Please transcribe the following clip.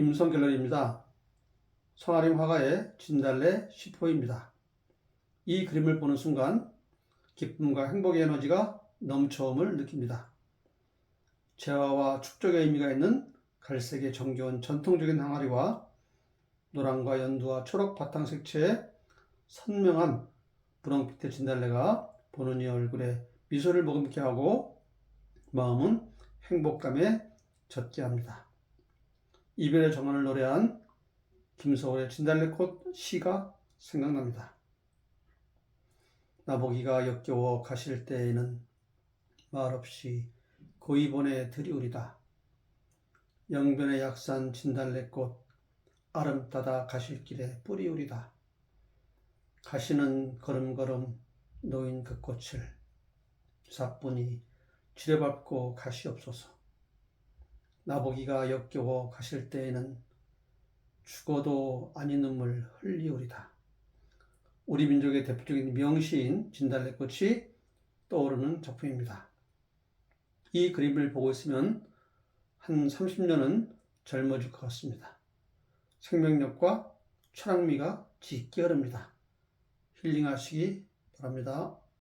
임성갤러리입니다. 성아림 화가의 진달래 10호입니다. 이 그림을 보는 순간 기쁨과 행복의 에너지가 넘쳐옴을 느낍니다. 재화와 축적의 의미가 있는 갈색의 정겨운 전통적인 항아리와 노랑과 연두와 초록 바탕 색채의 선명한 분홍빛의 진달래가 보는 이 얼굴에 미소를 머금게 하고 마음은 행복감에 젖게 합니다. 이별의 정원을 노래한 김서울의 진달래꽃 시가 생각납니다. 나보기가 역겨워 가실 때에는 말없이 고이 보내 드리우리다. 영변의 약산 진달래꽃 아름따다 가실 길에 뿌리우리다. 가시는 걸음걸음 놓인 그 꽃을 사뿐히 지려밟고 가시옵소서. 나보기가 역겨워 가실 때에는 죽어도 아닌 눈물 흘리우리다. 우리 민족의 대표적인 명시인 진달래꽃이 떠오르는 작품입니다. 이 그림을 보고 있으면 한 30년은 젊어질 것 같습니다. 생명력과 철학미가 짙게 흐릅니다. 힐링하시기 바랍니다.